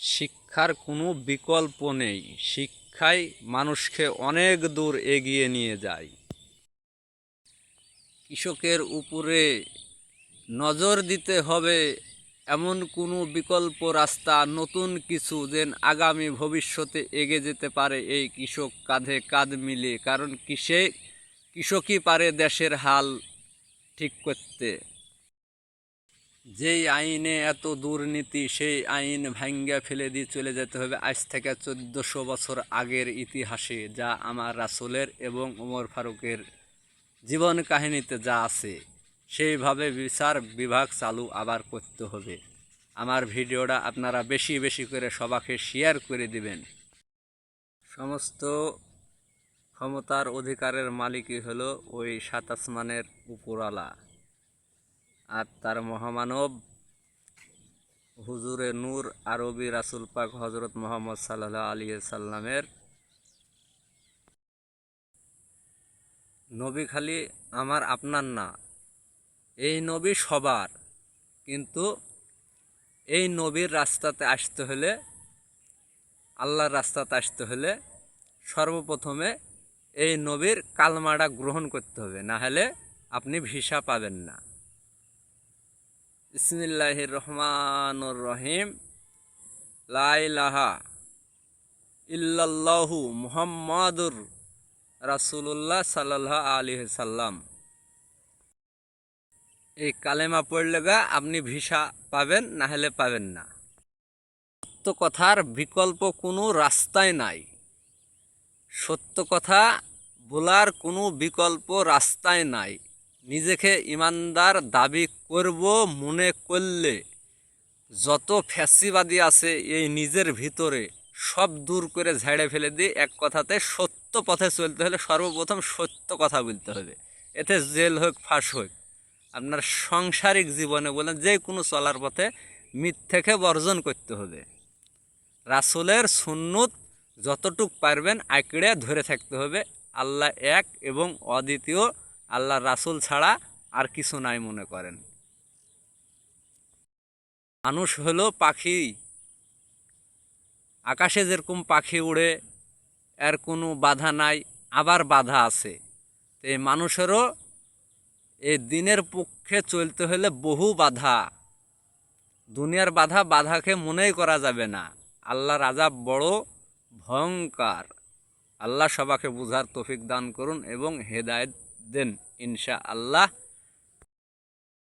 শিক্ষার কোনো বিকল্প নেই। শিক্ষাই মানুষকে অনেক দূর এগিয়ে নিয়ে যায়। কৃষকের উপরে নজর দিতে হবে এমন কোনো বিকল্প রাস্তা, নতুন কিছু যেন আগামী ভবিষ্যতে এগে যেতে পারে এই কৃষক কাঁধে কাঁধ মিলিয়ে। কারণ কৃষে কৃষকই পারে দেশের হাল ঠিক করতে। যেই আইনে এত দুর্নীতি, সেই আইন ভাঙ্গা ফেলে দিয়ে চলে যেতে হবে আজ থেকে চোদ্দশো বছর আগের ইতিহাসে, যা আমার রাসুলের এবং ওমর ফারুকের জীবন কাহিনীতে যা আছে, সেইভাবে বিচার বিভাগ চালু আবার করতে হবে। আমার ভিডিওটা আপনারা বেশি বেশি করে সবাকে শেয়ার করে দিবেন। সমস্ত ক্ষমতার অধিকারের মালিকই হলো ওই সাত আসমানের উপরালা আর তার মহামানব হুজুরে নূর আরবি রাসুল পাক হজরত মোহাম্মদ সাল্লাহ আলী সাল্লামের নবী খালি আমার, আপনার না। এই নবী সবার, কিন্তু এই নবীর রাস্তাতে আসতে হলে, আল্লাহর রাস্তাতে আসতে হলে সর্বপ্রথমে এই নবীর কালমাটা গ্রহণ করতে হবে না হলে আপনি ভিসা পাবেন না। ইসমিল্লাহির রহমানুর রহিম লাইলাহা ইল্লাল্লাহু মুহাম্মাদুর রাসূলুল্লাহ সাল্লাল্লাহু আলাইহি সাল্লাম। এই কালেমা পড়লে গা আপনি ভিসা পাবেন না হলে পাবেন না। সত্য কথার বিকল্প কোনো রাস্তাই নাই। সত্য কথা বলার কোনো বিকল্প রাস্তাই নাই। নিজেকে ইমানদার দাবি করব মনে করলে যত ফ্যাসিবাদী আছে এই নিজের ভিতরে সব দূর করে ঝেড়ে ফেলে দিয়ে এক কথাতে সত্য পথে চলতে হলে সর্বপ্রথম সত্য কথা বলতে হবে। এতে জেল হোক, ফাঁস হোক, আপনার সাংসারিক জীবনে বলেন যে কোনো চলার পথে মিথ্যেকে বর্জন করতে হবে। রাসুলের সুন্নত যতটুক পারবেন আঁকড়ে ধরে থাকতে হবে। আল্লাহ এক এবং অদ্বিতীয় আল্লাহ রাসুল ছাড়া আর কিছু নাই মনে করেন। মানুষ হলো পাখি। আকাশে যেরকম পাখি উড়ে, এর কোনো বাধা নাই, আবার বাধা আছে। এই মানুষেরও এই দিনের পক্ষে চলতে হলে বহু বাধা। দুনিয়ার বাধা বাধাকে মনেই করা যাবে না। আল্লাহ রাজা বড় ভয়ঙ্কর আল্লাহ সবাকে বুঝার তফিক দান করুন এবং হেদায়েত দেন ইনশা আল্লাহ